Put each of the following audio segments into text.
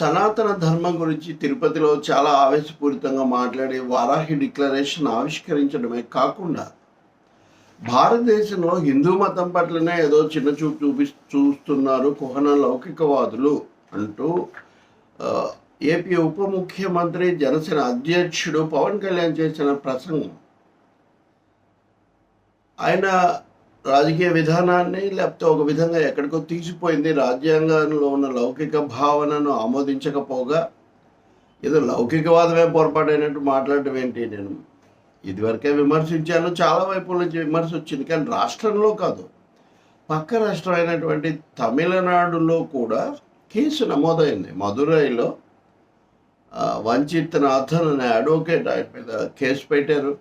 సనాతన ధర్మం గురించి తిరుపతిలో చాలా ఆవేశపూరితంగా మాట్లాడి వారాహి డిక్లరేషన్ ఆవిష్కరించడమే కాకుండా భారతదేశంలో హిందూ మతం పట్లనే ఏదో చిన్న చూపు చూపి చూస్తున్నారు కుహన లౌకికవాదులు అంటూ ఏపీ ఉప ముఖ్యమంత్రి జనసేన అధ్యక్షుడు పవన్ కళ్యాణ్ చేసిన ప్రసంగం. ఆయన రాజకీయ విధానాన్ని లేకపోతే ఒక విధంగా ఎక్కడికో తీసిపోయింది. రాజ్యాంగంలో ఉన్న లౌకిక భావనను ఆమోదించకపోగా ఏదో లౌకికవాదమే పొరపాటైనట్టు మాట్లాడటం ఏంటి? నేను ఇదివరకే విమర్శించాను. చాలా వైపుల నుంచి విమర్శ వచ్చింది. కానీ రాష్ట్రంలో కాదు. పక్క రాష్ట్రం అయినటువంటి తమిళనాడులో కూడా కేసు నమోదైంది. మదురైలో వంచిత్ నాథన్ అనే అడ్వకేట్ ఆయన మీద కేసు పెట్టారు.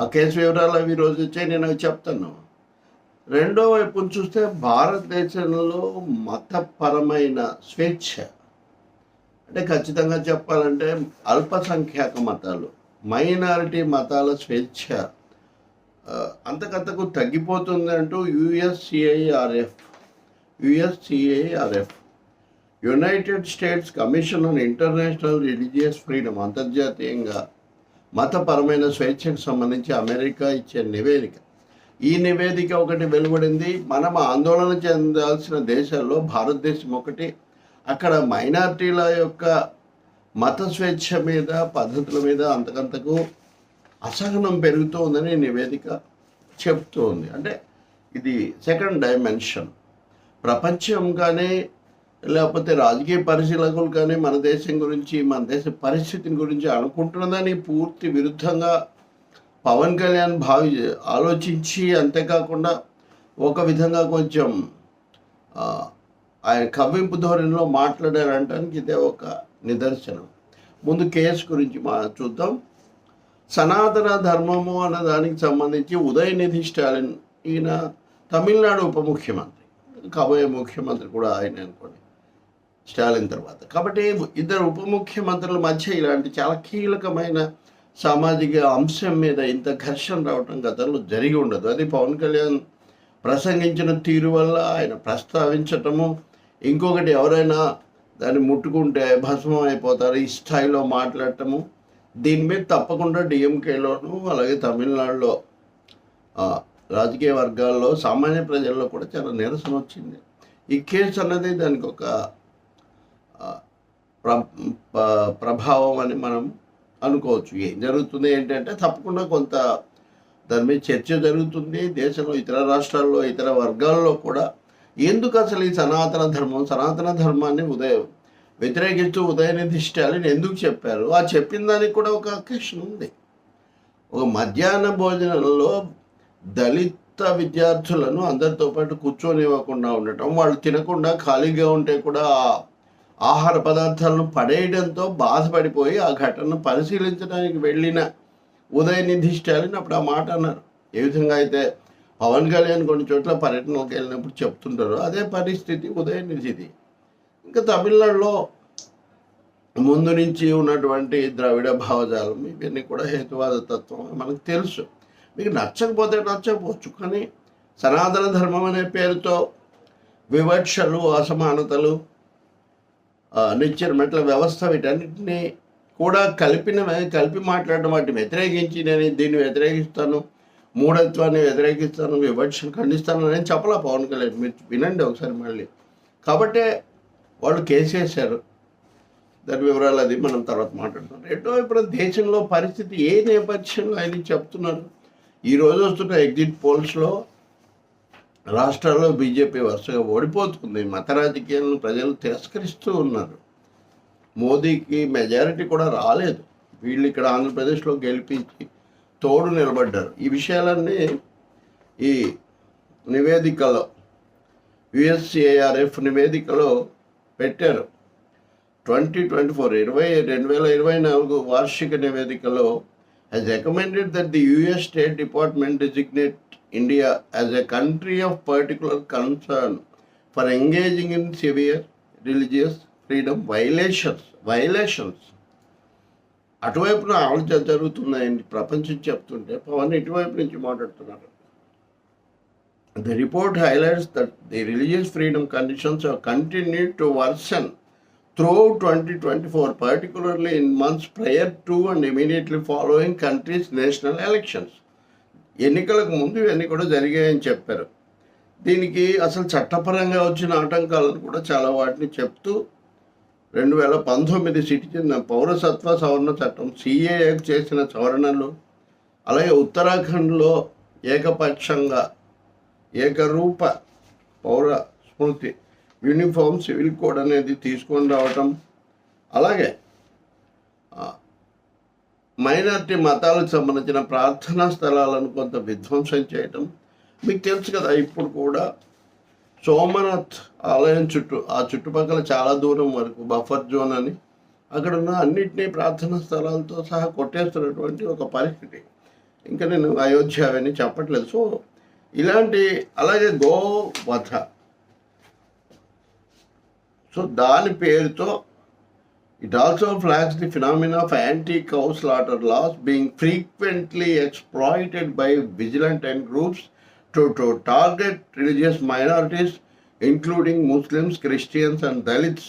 ఆ కేసు వివరాలు అవి ఈరోజు వచ్చాయి. నేను అవి చెప్తాను. రెండో వైపు చూస్తే భారతదేశంలో మతపరమైన స్వేచ్ఛ. అంటే ఖచ్చితంగా చెప్పాలంటే అల్పసంఖ్యాక మతాలు మైనారిటీ మతాల స్వేచ్ఛ అంతకంతకు తగ్గిపోతుంది అంటూ USCIRF USCIRF. United States Commission on International Religious Freedom అంతర్జాతీయంగా మతపరమైన స్వేచ్ఛకు సంబంధించి అమెరికా ఇచ్చే నివేదిక. ఈ నివేదిక ఒకటి వెలువడింది. మనం ఆందోళన చెందాల్సిన దేశాల్లో భారతదేశం ఒకటి. అక్కడ మైనార్టీల యొక్క మత స్వేచ్ఛ మీద పద్ధతుల మీద అంతకంతకు అసహనం పెరుగుతూ ఉందని నివేదిక చెప్తూ ఉంది. అంటే ఇది సెకండ్ డైమెన్షన్. ప్రపంచం కానీ లేకపోతే రాజకీయ పరిశీలకులు కానీ మన దేశం గురించి మన దేశ పరిస్థితిని గురించి అనుకుంటున్నదని పూర్తి విరుద్ధంగా పవన్ కళ్యాణ్ భావి ఆలోచించి అంతేకాకుండా ఒక విధంగా కొంచెం ఆయన కవ్వింపు ధోరణిలో మాట్లాడారంటానికి ఇదే ఒక నిదర్శనం. ముందు కేసు గురించి మా చూద్దాం. సనాతన ధర్మము అన్న దానికి సంబంధించి ఉదయనిధి స్టాలిన్ ఈయన తమిళనాడు ఉప ముఖ్యమంత్రి కాబోయే ముఖ్యమంత్రి కూడా ఆయన అనుకోండి స్టాలిన్ తర్వాత. కాబట్టి ఇద్దరు ఉప ముఖ్యమంత్రుల మధ్య ఇలాంటి చాలా కీలకమైన సామాజిక అంశం మీద ఇంత ఘర్షణ రావటం గతంలో జరిగి ఉండదు. అది పవన్ కళ్యాణ్ ప్రసంగించిన తీరు వల్ల ఆయన ప్రస్తావించటము ఇంకొకటి ఎవరైనా దాన్ని ముట్టుకుంటే భస్మం అయిపోతారు ఈ స్థాయిలో మాట్లాడటము దీని మీద తప్పకుండా డిఎంకేలోను అలాగే తమిళనాడులో రాజకీయ వర్గాల్లో సామాన్య ప్రజల్లో కూడా చాలా నిరసన వచ్చింది. ఈ కేసు అన్నది దానికి ఒక ప్ర ప్రభావం అని మనం అనుకోవచ్చు. ఏం జరుగుతుంది ఏంటంటే తప్పకుండా కొంత దాని మీద చర్చ జరుగుతుంది. దేశంలో ఇతర రాష్ట్రాల్లో ఇతర వర్గాల్లో కూడా ఎందుకు అసలు ఈ సనాతన ధర్మం సనాతన ధర్మాన్ని ఉదయం వ్యతిరేకిస్తూ ఉదయనిధి స్టాలిన్ ఎందుకు చెప్పారు? ఆ చెప్పిన దానికి కూడా ఒక అకేషన్ ఉంది. ఒక మధ్యాహ్న భోజనంలో దళిత విద్యార్థులను అందరితో పాటు కూర్చొనివ్వకుండా ఉండటం వాళ్ళు తినకుండా ఖాళీగా ఉంటే కూడా ఆహార పదార్థాలను పడేయడంతో బాధపడిపోయి ఆ ఘటనను పరిశీలించడానికి వెళ్ళిన ఉదయనిధి స్టాలిన్ అప్పుడు ఆ మాట అన్నారు. ఏ విధంగా అయితే పవన్ కళ్యాణ్ కొన్ని చోట్ల పర్యటనకు వెళ్ళినప్పుడు చెప్తుంటారు అదే పరిస్థితి ఉదయనిధిది. ఇంకా తమిళనాడులో ముందు నుంచి ఉన్నటువంటి ద్రవిడ భావజాలం ఇవన్నీ కూడా హేతువాద తత్వం మనకు తెలుసు. మీకు నచ్చకపోతే నచ్చకపోవచ్చు కానీ సనాతన ధర్మం అనే పేరుతో వివక్షలు అసమానతలు ఆ, మెట్ల వ్యవస్థ వీటన్నిటిని కూడా కలిపిన కలిపి మాట్లాడడం వాటిని వ్యతిరేకించి నేను దీన్ని వ్యతిరేకిస్తాను మూఢత్వాన్ని వ్యతిరేకిస్తాను వివక్షను ఖండిస్తాను అని చెప్పలా పవన్ కళ్యాణ్. మీరు వినండి ఒకసారి మళ్ళీ. కాబట్టే వాళ్ళు కేసు వేశారు దాని వివరాలు అది మనం తర్వాత మాట్లాడుతున్నాం రెండో ఇప్పుడు దేశంలో పరిస్థితి ఏ నేపథ్యంలో ఆయన చెప్తున్నారు. ఈ రోజు వస్తున్న ఎగ్జిట్ పోల్స్లో రాష్ట్రాల్లో బీజేపీ వరుసగా ఓడిపోతుంది. మత రాజకీయాలను ప్రజలు తిరస్కరిస్తూ ఉన్నారు. మోదీకి మెజారిటీ కూడా రాలేదు. వీళ్ళు ఇక్కడ ఆంధ్రప్రదేశ్లో గెలిపించి తోడు నిలబడ్డారు. ఈ విషయాలన్నీ ఈ నివేదికలో యుఎస్సిఐఆర్ఎఫ్ నివేదికలో పెట్టారు. ట్వంటీ ట్వంటీ ఫోర్ ఇరవై రెండు వేల ఇరవై నాలుగు వార్షిక నివేదికలో has recommended that the US State Department designate India as a country of particular concern for engaging in severe religious freedom violations violations అటువైపున ఆలోచన జరుగుతున్నాయని ప్రపంచం చెప్తుంటే పవన్ ఇటువైపు నుంచి మాట్లాడుతున్నారు the report highlights that the religious freedom conditions are continue to worsen through twenty twenty four particularly in months prior to and immediately following countries national elections ఎన్నికలకు ముందు ఇవన్నీ కూడా జరిగాయని చెప్పారు. దీనికి అసలు చట్టపరంగా వచ్చిన ఆటంకాలను కూడా చాలా వాటిని చెప్తూ రెండు వేల పంతొమ్మిది సిటిజన్ పౌరసత్వ సవరణ చట్టం సిఏఏకి చేసిన సవరణలు అలాగే ఉత్తరాఖండ్లో ఏకపక్షంగా ఏకరూప పౌర స్మృతి యూనిఫామ్ సివిల్ కోడ్ అనేది తీసుకొని రావటం అలాగే మైనార్టీ మతాలకు సంబంధించిన ప్రార్థనా స్థలాలను కొంత విధ్వంసం చేయటం. మీకు తెలుసు కదా ఇప్పుడు కూడా సోమనాథ్ ఆలయం చుట్టూ ఆ చుట్టుపక్కల చాలా దూరం వరకు బఫర్ జోన్ అని అక్కడ ఉన్న అన్నింటినీ ప్రార్థనా స్థలాలతో సహా కొట్టేస్తున్నటువంటి ఒక పరిస్థితి. ఇంకా నేను అయోధ్య అవన్నీ చెప్పట్లేదు. సో ఇలాంటి అలాగే గోవధ. సో దాని పేరుతో it also flags the phenomena of anti cow slaughter laws being frequently exploited by vigilante and groups to to target religious minorities including Muslims Christians and Dalits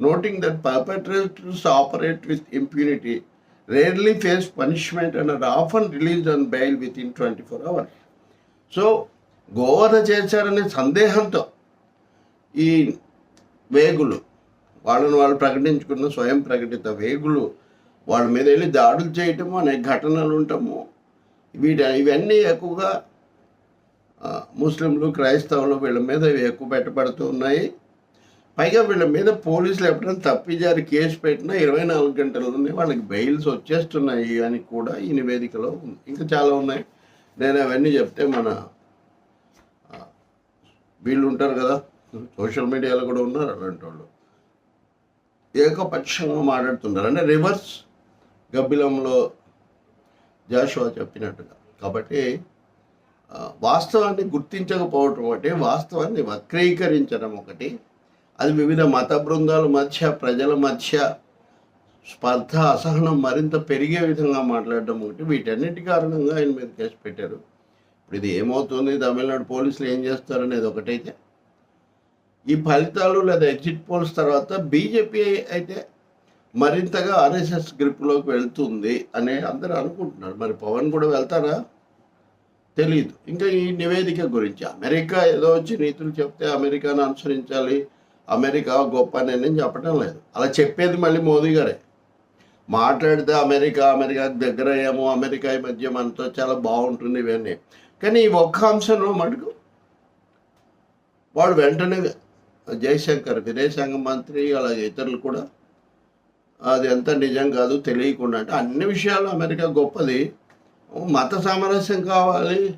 noting that perpetrators operate with impunity, rarely face and and are often released on bail within 24 hours. So గోవధ చేశారనే సందేహంతో ఈ వేగులు వాళ్ళని వాళ్ళు ప్రకటించుకున్న స్వయం ప్రకటిత వేగులు వాళ్ళ మీద వెళ్ళి దాడులు చేయటము అనే ఘటనలు ఉండటము. వీటి ఇవన్నీ ఎక్కువగా ముస్లింలు క్రైస్తవులు వీళ్ళ మీద ఇవి ఎక్కువ పెట్టబడుతూ ఉన్నాయి. పైగా వీళ్ళ మీద పోలీసులు ఎప్పుడైనా తప్పిజారి కేసు పెట్టినా ఇరవై నాలుగు గంటల్లోనే వాళ్ళకి బెయిల్స్ వచ్చేస్తున్నాయి అని కూడా ఈ నివేదికలో ఉంది. ఇంకా చాలా ఉన్నాయి. నేను అవన్నీ చెప్తే మన వీళ్ళు ఉంటారు కదా సోషల్ మీడియాలో కూడా ఉన్నారు అలాంటి వాళ్ళు ఏకపక్షంగా మాట్లాడుతున్నారు అంటే రివర్స్ గబ్బిలంలో జాషువా చెప్పినట్టుగా. కాబట్టి వాస్తవాన్ని గుర్తించకపోవటం ఒకటి వాస్తవాన్ని వక్రీకరించడం ఒకటి అది వివిధ మత బృందాల మధ్య ప్రజల మధ్య స్పర్ధ అసహనం మరింత పెరిగే విధంగా మాట్లాడడం ఒకటి వీటన్నిటి కారణంగా ఆయన మీద కేసు పెట్టారు. ఇప్పుడు ఇది ఏమవుతుంది? తమిళనాడు పోలీసులు ఏం చేస్తారు అనేది ఒకటైతే ఈ ఫలితాలు లేదా ఎగ్జిట్ పోల్స్ తర్వాత బీజేపీ అయితే మరింతగా ఆర్ఎస్ఎస్ గ్రిప్లోకి వెళ్తుంది అని అందరూ అనుకుంటున్నారు. మరి పవన్ కూడా వెళ్తారా? తెలియదు ఇంకా ఈ నివేదిక గురించి అమెరికా ఏదో వచ్చి నీతులు చెప్తే అమెరికాను అనుసరించాలి. అమెరికా గొప్ప నేను చెప్పడం లేదు. అలా చెప్పేది మళ్ళీ మోదీ గారే. మాట్లాడితే అమెరికా అమెరికాకు దగ్గర అయ్యాము అమెరికా ఈ మధ్య మనతో చాలా బాగుంటుంది ఇవన్నీ. కానీ ఈ ఒక్క అంశంలో మటుకు వాడు వెంటనే జయశంకర్ విదేశాంగ మంత్రి అలాగే ఇతరులు కూడా. అది ఎంత నిజం కాదు తెలియకుండా. అంటే అన్ని విషయాలు అమెరికా గొప్పది. మత సామరస్యం కావాలి.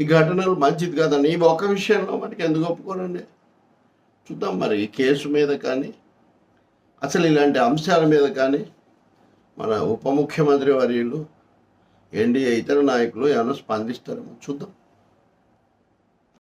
ఈ ఘటనలు మంచిది కాదని ఈ ఒక్క విషయంలో మనకి ఎందుకు ఒప్పుకోనండి చూద్దాం మరి ఈ కేసు మీద కానీ అసలు ఇలాంటి అంశాల మీద కానీ మన ఉప ముఖ్యమంత్రి వర్యులు ఎన్డీఏ ఇతర నాయకులు ఏమైనా స్పందిస్తారేమో చూద్దాం.